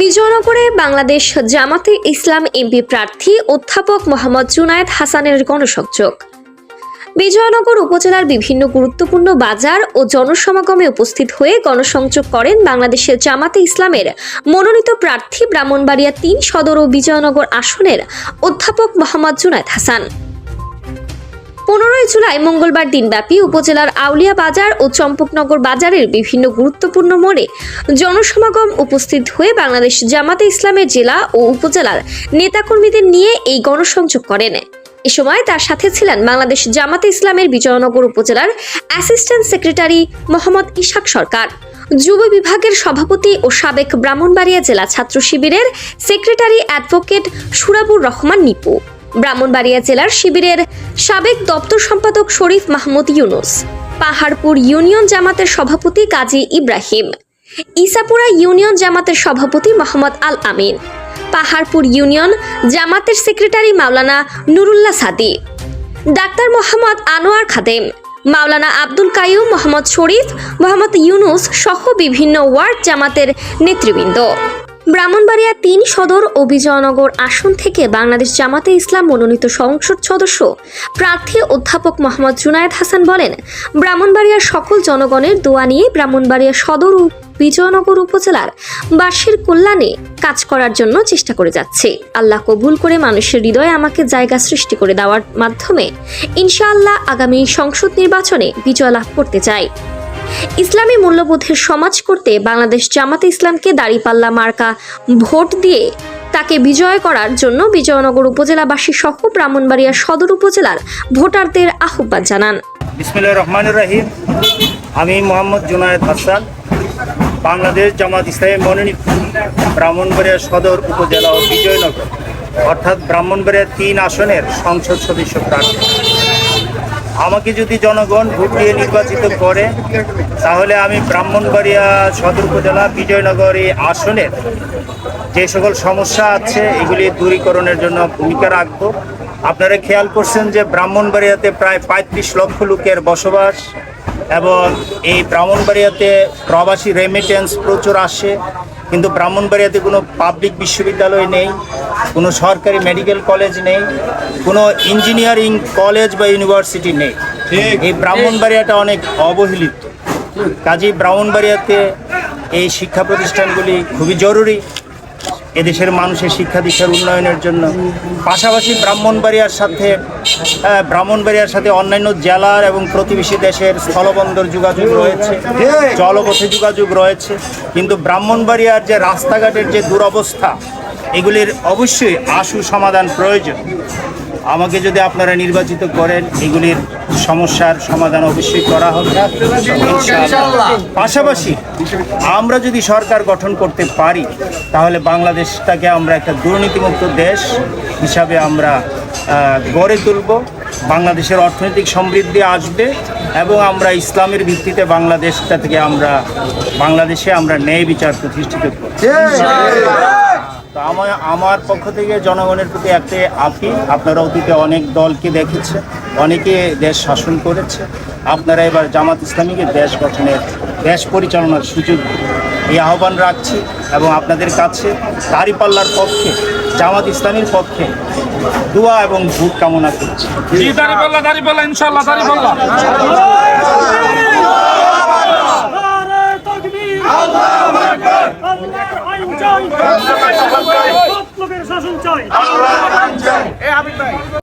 বিজয়নগরে বাংলাদেশ জামাতে ইসলাম এমপি প্রার্থী অধ্যাপক মোহাম্মদ জুনায়েদ হাসানের গণসংযোগ। বিজয়নগর উপজেলার বিভিন্ন গুরুত্বপূর্ণ বাজার ও জনসমাগমে উপস্থিত হয়ে গণসংযোগ করেন বাংলাদেশের জামাতে ইসলামের মনোনীত প্রার্থী ব্রাহ্মণবাড়িয়া তিন সদর ও বিজয়নগর আসনের অধ্যাপক মোহাম্মদ জুনায়েদ হাসান। পনেরোই জুলাই মঙ্গলবার দিনব্যাপী উপজেলার আউলিয়া বাজার ও চম্পকনগর বাজারের বিভিন্ন গুরুত্বপূর্ণ মোড়ে জনসমাগম উপস্থিত হয়ে বাংলাদেশ জামাতে ইসলামের জেলা ও উপজেলার নেতাকর্মীদের নিয়ে এই গণসংযোগ করেন। এ সময় তার সাথে ছিলেন বাংলাদেশ জামাতে ইসলামের বিজয়নগর উপজেলার অ্যাসিস্ট্যান্ট সেক্রেটারি মোহাম্মদ ইশাক সরকার। যুব বিভাগের সভাপতি ও সাবেক ব্রাহ্মণবাড়িয়া জেলা ছাত্র শিবিরের সেক্রেটারি অ্যাডভোকেট সুরাবুর রহমান নিপু। ব্রাহ্মণবাড়িয়া জেলার শিবিরের সাবেক দপ্তর সম্পাদক শরীফ মাহমুদ ইউনুস, পাহাড়পুর ইউনিয়ন জামাতের সভাপতি কাজী ইব্রাহিম, ইসাপুরা ইউনিয়ন জামাতের সভাপতি মোহাম্মদ আল আমিন, পাহাড়পুর ইউনিয়ন জামাতের সেক্রেটারি মাওলানা নুরুল্লাহ সাদি, ডাক্তার মোহাম্মদ আনোয়ার খাদেম, মাওলানা আব্দুল কাইয়ুম মোহাম্মদ শরীফ, মোহাম্মদ ইউনুস সহ বিভিন্ন ওয়ার্ড জামাতের নেতৃবৃন্দ। ব্রাহ্মণবাড়িয়া তিন সদর ও বিজয়নগর আসন থেকে বাংলাদেশ জামাতে ইসলাম মনোনীত সংসদ সদস্য প্রার্থী অধ্যাপক মোহাম্মদ জুনায়েদ হাসান বলেন, ব্রাহ্মণবাড়িয়ার সকল জনগণের দোয়া নিয়ে ব্রাহ্মণবাড়িয়া সদর ও বিজয়নগর উপজেলার বাসীর কল্যাণে কাজ করার জন্য চেষ্টা করে যাচ্ছে। আল্লাহ কবুল করে মানুষের হৃদয়ে আমাকে জায়গা সৃষ্টি করে দেওয়ার মাধ্যমে ইনশাআল্লাহ আগামী সংসদ নির্বাচনে বিজয় লাভ করতে চাই। ইসলামী মূল্যবোধের সমাজ করতে বাংলাদেশ জামাতে ইসলামকে দাঁড়িপাল্লা মার্কা ভোট দিয়ে তাকে বিজয় করার জন্য বিজয়নগর উপজেলাবাসী সহ ব্রাহ্মণবাড়িয়া সদর উপজেলার ভোটারদের আহ্বান জানান। রহমান রহিম। আমি মোহাম্মদ জুনায়েদ হাসান, বাংলাদেশ জামাত ইসলামী মনোনীত ব্রাহ্মণবাড়িয়া সদর উপজেলা ও বিজয়নগর, অর্থাৎ ব্রাহ্মণবাড়িয়া তিন আসনের সংসদ সদস্য প্রার্থী। আমাকে যদি জনগণ ভোট দিয়ে নির্বাচিত করে, তাহলে আমি ব্রাহ্মণবাড়িয়া সদর উপজেলা বিজয়নগর আসনের যে সকল সমস্যা আছে, এগুলি দূরীকরণের জন্য ভূমিকা রাখব। আপনারা খেয়াল করছেন যে ব্রাহ্মণবাড়িয়াতে প্রায় পঁয়ত্রিশ লক্ষ লোকের বসবাস এবং এই ব্রাহ্মণবাড়িয়াতে প্রবাসী রেমিটেন্স প্রচুর আসে, কিন্তু ব্রাহ্মণবাড়িয়াতে কোনো পাবলিক বিশ্ববিদ্যালয় নেই। কোনো সরকারি মেডিকেল কলেজ নেই কোনো ইঞ্জিনিয়ারিং কলেজ বা ইউনিভার্সিটি নেই। এই ব্রাহ্মণবাড়িয়াটা অনেক অবহেলিত। কাজেই ব্রাহ্মণবাড়িয়াতে এই শিক্ষা প্রতিষ্ঠানগুলি খুবই জরুরি। এদেশের মানুষের শিক্ষা দীক্ষার উন্নয়নের জন্য। পাশাপাশি ব্রাহ্মণবাড়িয়ার সাথে ব্রাহ্মণবাড়িয়ার সাথে অন্যান্য জেলার এবং প্রতিবেশী দেশের স্থলবন্দর যোগাযোগ রয়েছে জলপথে যোগাযোগ রয়েছে। কিন্তু ব্রাহ্মণবাড়িয়ার যে রাস্তাঘাটের যে দুরবস্থা এগুলির অবশ্যই আশু সমাধান প্রয়োজন। আমাকে যদি আপনারা নির্বাচিত করেন, এগুলির সমস্যার সমাধান অবশ্যই করা হবে। পাশাপাশি আমরা যদি সরকার গঠন করতে পারি, তাহলে বাংলাদেশটাকে আমরা একটা দুর্নীতিমুক্ত দেশ হিসাবে আমরা গড়ে তুলব। বাংলাদেশের অর্থনৈতিক সমৃদ্ধি আসবে এবং আমরা ইসলামের ভিত্তিতে বাংলাদেশটা থেকে আমরা, বাংলাদেশে আমরা ন্যায় বিচার প্রতিষ্ঠিত করব। তো আমার আমার পক্ষ থেকে জনগণের প্রতি একটা আপিল আপনারা অতীতে অনেক দলকে দেখেছে অনেকে দেশ শাসন করেছে আপনারা এবার জামাত ইসলামীকে দেশ গঠনের দেশ পরিচালনার সুযোগ এই আহ্বান রাখছি এবং আপনাদের কাছে দাঁড়িপাল্লার পক্ষে জামাত ইসলামীর পক্ষে দোয়া এবং ভোট কামনা করছি দাঁড়িপাল্লা দাঁড়িপাল্লা ইনশাল্লাহ দাঁড়িপাল্লা শাসন চাই।